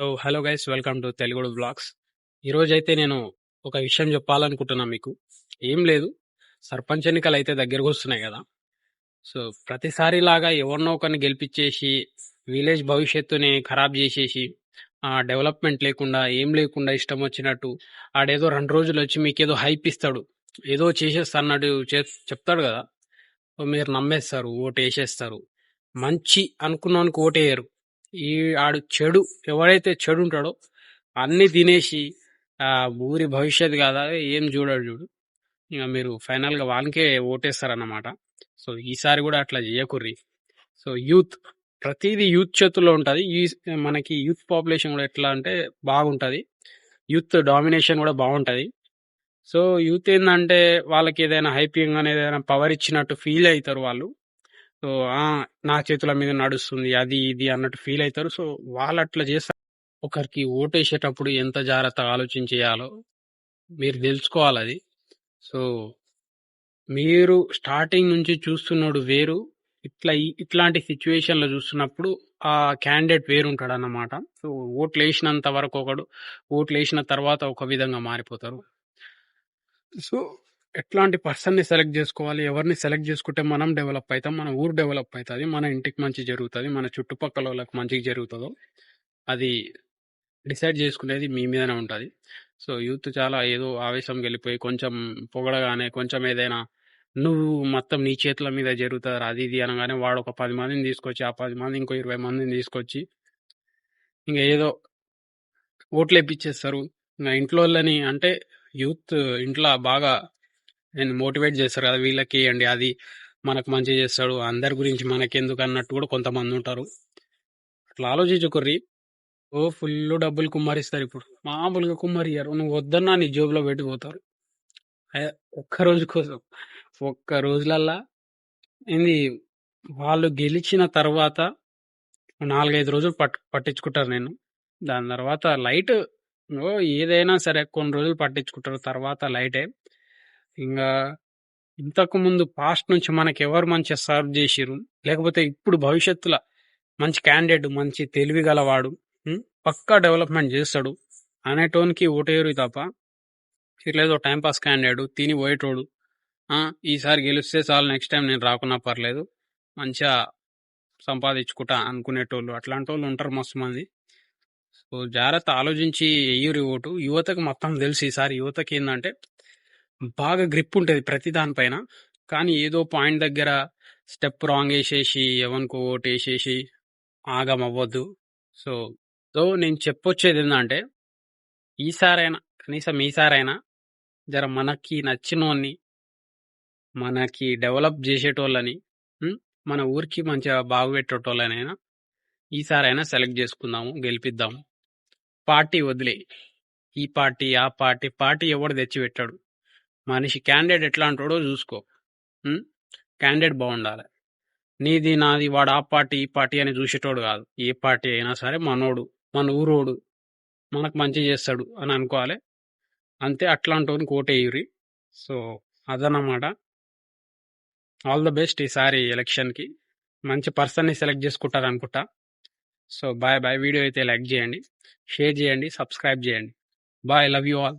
So hello guys welcome to తెలుగుడు vlogs. ఈరోజైతే నేను ఒక విషయం చెప్పాలనుకుంటున్నా మీకు. ఏం లేదు సర్పంచ్ ఎన్నికలు అయితే దగ్గరకు వస్తున్నాయి కదా. సో ప్రతిసారి లాగా ఎవరినో ఒకరిని గెలిపించేసి విలేజ్ భవిష్యత్తుని ఖరాబ్ చేసేసి డెవలప్మెంట్ లేకుండా ఏం లేకుండా ఇష్టం వచ్చినట్టు ఆడేదో రెండు రోజులు వచ్చి మీకు ఏదో హైప్ ఇస్తాడు. ఏదో చేసేస్తా అన్నట్టు చే- చెప్తాడు కదా. సో మీరు నమ్మేస్తారు ఓటు వేసేస్తారు మంచి అనుకున్నానికి ఓటేయరు. ఈ ఆడు చెడు ఎవడైతే చెడు ఉంటాడో అన్ని తినేసి ఊరి భవిష్యత్తు కాదా ఏం చూడాడు చూడు. ఇక మీరు ఫైనల్గా వాళ్ళకే వానికే ఓటేస్తారన్నమాట. సో ఈసారి కూడా అట్లా చేయకుర్రి. సో యూత్ ప్రతిదీ యూత్ చేతుల్లో ఉంటుంది. ఈ మనకి యూత్ పాపులేషన్ కూడా ఎట్లా అంటే బాగుంటుంది. యూత్ డామినేషన్ కూడా బాగుంటుంది. సో యూత్ ఏంటంటే వాళ్ళకి ఏదైనా హైపింగ్ అనేది ఏదైనా పవర్ ఇచ్చినట్టు ఫీల్ అవుతారు వాళ్ళు. సో నా చేతుల మీద నడుస్తుంది అది ఇది అన్నట్టు ఫీల్ అవుతారు. సో వాళ్ళు అట్లా చేస్తారు ఒకరికి ఓటేసేటప్పుడు ఎంత జాగ్రత్తగా ఆలోచించేయాలో మీరు తెలుసుకోవాలి అది సో మీరు స్టార్టింగ్ నుంచి చూస్తున్నాడు వేరు ఇట్లా ఇట్లాంటి సిచ్యువేషన్లో చూస్తున్నప్పుడు ఆ క్యాండిడేట్ వేరు ఉంటాడు అన్నమాట సో ఓట్లు వేసినంత వరకు ఒకడు ఓట్లు వేసిన తర్వాత ఒక విధంగా మారిపోతారు. సో ఎట్లాంటి పర్సన్ని సెలెక్ట్ చేసుకోవాలి? ఎవరిని సెలెక్ట్ చేసుకుంటే మనం డెవలప్ అవుతాం? మన ఊరు డెవలప్ అవుతుంది? మన ఇంటికి మంచి జరుగుతుంది? మన చుట్టుపక్కల వాళ్ళకి మంచిగా జరుగుతుందో? అది డిసైడ్ చేసుకునేది మీ మీదనే ఉంటుంది. సో యూత్ చాలా ఏదో ఆవేశం వెళ్ళిపోయి కొంచెం పొగడగానే కొంచెం ఏదైనా నువ్వు మొత్తం నీ చేతుల మీద జరుగుతుంది అది ఇది అనగానే వాడు ఒక పది మందిని తీసుకొచ్చి ఆ పది మంది ఇంకో ఇరవై మందిని తీసుకొచ్చి ఇంకా ఏదో ఓట్లు ఇప్పించేస్తారు ఇంకా ఇంట్లో వాళ్ళని అంటే యూత్ ఇంట్లో బాగా నేను మోటివేట్ చేస్తారు కదా వీళ్ళకి ఇవ్వండి అది మనకు మంచి చేస్తాడు. అందరి గురించి మనకెందుకు అన్నట్టు కూడా కొంతమంది ఉంటారు. అట్లా ఆలోచించుకుర్రి ఓ ఫుల్ డబ్బులు కుమ్మరిస్తారు ఇప్పుడు. మామూలుగా కుమ్మరియ్యారు. నువ్వు వద్దన్నా నీ జోబులో పెట్టిపోతారు అయ్య, ఒక్క రోజు కోసం. ఒక్క రోజులల్లా ఏంది? వాళ్ళు గెలిచిన తర్వాత నాలుగైదు రోజులు పట్ పట్టించుకుంటారు నేను. దాని తర్వాత లైట్ ఓ ఏదైనా సరే కొన్ని రోజులు పట్టించుకుంటారు. తర్వాత లైటే. ఇంకా ఇంతకుముందు పాస్ట్ నుంచి మనకి ఎవరు మంచి సర్వ్ చేసిరు లేకపోతే ఇప్పుడు భవిష్యత్తులో మంచి క్యాండిడేట్ మంచి తెలివి గలవాడు పక్కా డెవలప్మెంట్ చేస్తాడు అనేటోనికి ఓటేరు తప్ప. ఇట్లేదో టైంపాస్ క్యాండిడేట్ తిని పోయేటోడు ఈసారి గెలిస్తే చాలు నెక్స్ట్ టైం నేను రాకున్నా పర్లేదు మంచిగా సంపాదించుకుంటా అనుకునేటోళ్ళు. అట్లాంటి వాళ్ళు ఉంటారు మస్తు మంది. సో జాగ్రత్త ఆలోచించి ఎయ్యూరి ఓటు. యువతకు మొత్తం తెలుసు ఈసారి యువతకి ఏంటంటే బాగా గ్రిప్ ఉంటుంది ప్రతి దానిపైన కానీ ఏదో పాయింట్ దగ్గర స్టెప్ రాంగ్ వేసేసి ఎవరికో ఓటు వేసేసి ఆగం అవ్వద్దు. సో సో నేను చెప్పొచ్చేది ఏంటంటే ఈసారైనా కనీసం ఈసారైనా జర మనకి నచ్చినోన్ని మనకి డెవలప్ చేసేటోళ్ళని మన ఊరికి మంచిగా బాగుపెట్టేటోళ్ళనైనా ఈసారైనా సెలెక్ట్ చేసుకుందాము గెలిపిద్దాము. పార్టీ వదిలే. ఈ పార్టీ ఆ పార్టీ పార్టీ ఎవడు తెచ్చి పెట్టాడు మనిషి క్యాండిడేట్ ఎట్లా అంటాడో చూసుకో క్యాండిడేట్ బాగుండాలి. నీది నాది వాడు ఆ పార్టీ ఈ పార్టీ అని చూసేటోడు కాదు. ఏ పార్టీ అయినా సరే మనోడు మన ఊరోడు మనకు మంచి చేస్తాడు అని అనుకోవాలి. అంతే అట్లాంటి కోటేయురి. సో అదనమాట ఆల్ ద బెస్ట్ ఈసారి ఎలక్షన్కి. మంచి పర్సన్ని సెలెక్ట్ చేసుకుంటారు అనుకుంటా సో బాయ్ బాయ్. వీడియో అయితే లైక్ చేయండి షేర్ చేయండి సబ్స్క్రైబ్ చేయండి. బాయ్. Love you all.